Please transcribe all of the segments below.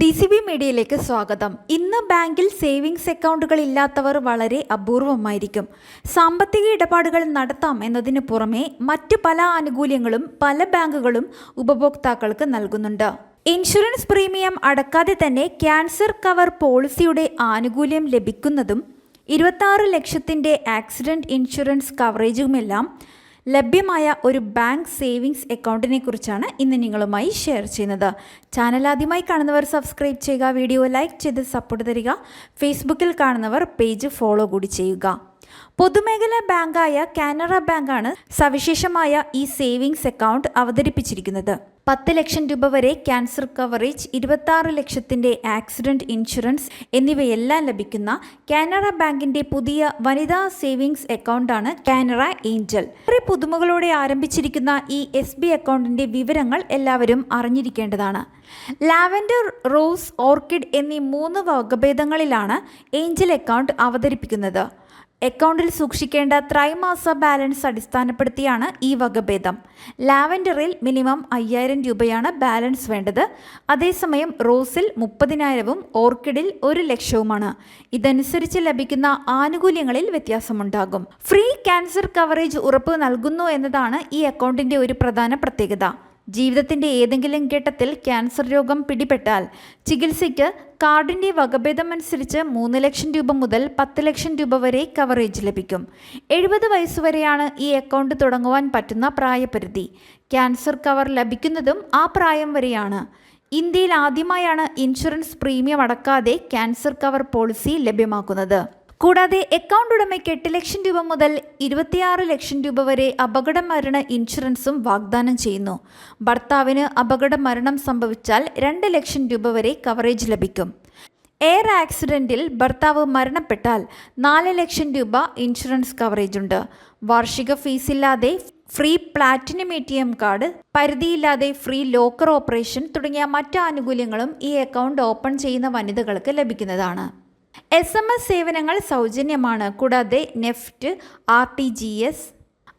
D C B മീഡിയയിലേക്ക് സ്വാഗതം. ഇന്ന് ബാങ്കിൽ സേവിങ്സ് അക്കൗണ്ടുകൾ ഇല്ലാത്തവർ വളരെ അപൂർവമായിരിക്കും. സാമ്പത്തിക ഇടപാടുകൾ നടത്താം എന്നതിന് പുറമെ മറ്റ് പല ആനുകൂല്യങ്ങളും പല ബാങ്കുകളും ഉപഭോക്താക്കൾക്ക് നൽകുന്നുണ്ട്. ഇൻഷുറൻസ് പ്രീമിയം അടക്കാതെ തന്നെ ക്യാൻസർ കവർ പോളിസിയുടെ ആനുകൂല്യം ലഭിക്കുന്നതും ഇരുപത്തി ലക്ഷത്തിന്റെ ആക്സിഡന്റ് ഇൻഷുറൻസ് കവറേജുമെല്ലാം ലഭ്യമായ ഒരു ബാങ്ക് സേവിങ്സ് അക്കൗണ്ടിനെ കുറിച്ചാണ് ഇന്ന് നിങ്ങളുമായി ഷെയർ ചെയ്യുന്നത്. ചാനൽ ആദ്യമായി കാണുന്നവർ സബ്സ്ക്രൈബ് ചെയ്യുക വീഡിയോ ലൈക്ക് ചെയ്ത് സപ്പോർട്ട് തരിക ഫേസ്ബുക്കിൽ കാണുന്നവർ പേജ് ഫോളോ കൂടി ചെയ്യുക. പൊതുമേഖലാ ബാങ്കായ കാനറ ബാങ്കാണ് സവിശേഷമായ ഈ സേവിങ്സ് അക്കൗണ്ട് അവതരിപ്പിച്ചിരിക്കുന്നത്. പത്ത് ലക്ഷം രൂപ വരെ ക്യാൻസർ കവറേജ് ഇരുപത്തി ആറ് ലക്ഷത്തിന്റെ ആക്സിഡന്റ് ഇൻഷുറൻസ് എന്നിവയെല്ലാം ലഭിക്കുന്ന കാനറ ബാങ്കിന്റെ പുതിയ വനിതാ സേവിങ്സ് അക്കൗണ്ടാണ് കാനറ ഏഞ്ചൽ. ഏറെ പുതുമകളോടെ ആരംഭിച്ചിരിക്കുന്ന ഈ എസ് ബി അക്കൗണ്ടിന്റെ വിവരങ്ങൾ എല്ലാവരും അറിഞ്ഞിരിക്കേണ്ടതാണ്. ലാവൻഡർ റോസ് ഓർക്കിഡ് എന്നീ മൂന്ന് വകഭേദങ്ങളിലാണ് ഏഞ്ചൽ അക്കൗണ്ട് അവതരിപ്പിക്കുന്നത്. അക്കൗണ്ടിൽ സൂക്ഷിക്കേണ്ട ത്രൈമാസ ബാലൻസ് അടിസ്ഥാനപ്പെടുത്തിയാണ് ഈ വകഭേദം. ലാവൻഡറിൽ മിനിമം അയ്യായിരം രൂപയാണ് ബാലൻസ് വേണ്ടത്. അതേസമയം റോസിൽ മുപ്പതിനായിരവും ഓർക്കിഡിൽ ഒരു ലക്ഷവുമാണ്. ഇതനുസരിച്ച് ലഭിക്കുന്ന ആനുകൂല്യങ്ങളിൽ വ്യത്യാസമുണ്ടാകും. ഫ്രീ ക്യാൻസർ കവറേജ് ഉറപ്പ് നൽകുന്നു എന്നതാണ് ഈ അക്കൗണ്ടിന്റെ ഒരു പ്രധാന പ്രത്യേകത. ജീവിതത്തിന്റെ ഏതെങ്കിലും ഘട്ടത്തിൽ ക്യാൻസർ രോഗം പിടിപെട്ടാൽ ചികിത്സയ്ക്ക് കാർഡിന്റെ വകഭേദം അനുസരിച്ച് മൂന്ന് ലക്ഷം രൂപ മുതൽ പത്ത് ലക്ഷം രൂപ വരെ കവറേജ് ലഭിക്കും. എഴുപത് വയസ്സുവരെയാണ് ഈ അക്കൗണ്ട് തുടങ്ങുവാൻ പറ്റുന്ന പ്രായപരിധി. ക്യാൻസർ കവർ ലഭിക്കുന്നതും ആ പ്രായം വരെയാണ്. ഇന്ത്യയിൽ ആദ്യമായാണ് ഇൻഷുറൻസ് പ്രീമിയം അടക്കാതെ ക്യാൻസർ കവർ പോളിസി ലഭ്യമാക്കുന്നത്. കൂടാതെ അക്കൗണ്ട് ഉടമയ്ക്ക് എട്ട് ലക്ഷം രൂപ മുതൽ ഇരുപത്തിയാറ് ലക്ഷം രൂപ വരെ അപകട മരണ ഇൻഷുറൻസും വാഗ്ദാനം ചെയ്യുന്നു. ഭർത്താവിന് അപകട മരണം സംഭവിച്ചാൽ രണ്ട് ലക്ഷം രൂപ വരെ കവറേജ് ലഭിക്കും. എയർ ആക്സിഡന്റിൽ ഭർത്താവ് മരണപ്പെട്ടാൽ നാല് ലക്ഷം രൂപ ഇൻഷുറൻസ് കവറേജ് ഉണ്ട്. വാർഷിക ഫീസില്ലാതെ free platinum A T M card പരിധിയില്ലാതെ free locker operation തുടങ്ങിയ മറ്റ് ആനുകൂല്യങ്ങളും ഈ അക്കൗണ്ട് ഓപ്പൺ ചെയ്യുന്ന വനിതകൾക്ക് ലഭിക്കുന്നതാണ്. എസ് എം എസ് സേവനങ്ങൾ സൗജന്യമാണ്. കൂടാതെ NEFT R T G S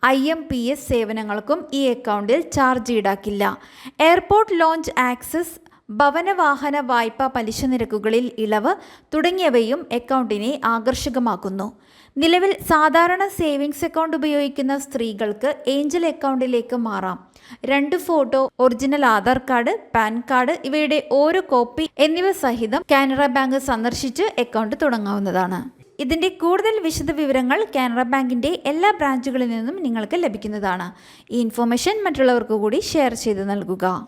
I M P S സേവനങ്ങൾക്കും ഈ അക്കൗണ്ടിൽ ചാർജ് ഈടാക്കില്ല. എയർപോർട്ട് ലോഞ്ച് ആക്സസ് ഭവനവാഹന വായ്പ പലിശ നിരക്കുകളിൽ ഇളവ് തുടങ്ങിയവയും അക്കൗണ്ടിനെ ആകർഷകമാക്കുന്നു. നിലവിൽ സാധാരണ സേവിങ്സ് അക്കൗണ്ട് ഉപയോഗിക്കുന്ന സ്ത്രീകൾക്ക് ഏഞ്ചൽ അക്കൗണ്ടിലേക്ക് മാറാം. രണ്ട് photo original Aadhaar card PAN card ഇവയുടെ ഓരോ കോപ്പി എന്നിവ സഹിതം കാനറ ബാങ്ക് സന്ദർശിച്ച് അക്കൗണ്ട് തുടങ്ങാവുന്നതാണ്. ഇതിന്റെ കൂടുതൽ വിശദ വിവരങ്ങൾ കാനറ ബാങ്കിന്റെ എല്ലാ ബ്രാഞ്ചുകളിൽ നിന്നും നിങ്ങൾക്ക് ലഭിക്കുന്നതാണ്. ഈ ഇൻഫോർമേഷൻ മറ്റുള്ളവർക്ക് കൂടി ഷെയർ ചെയ്ത് നൽകുക.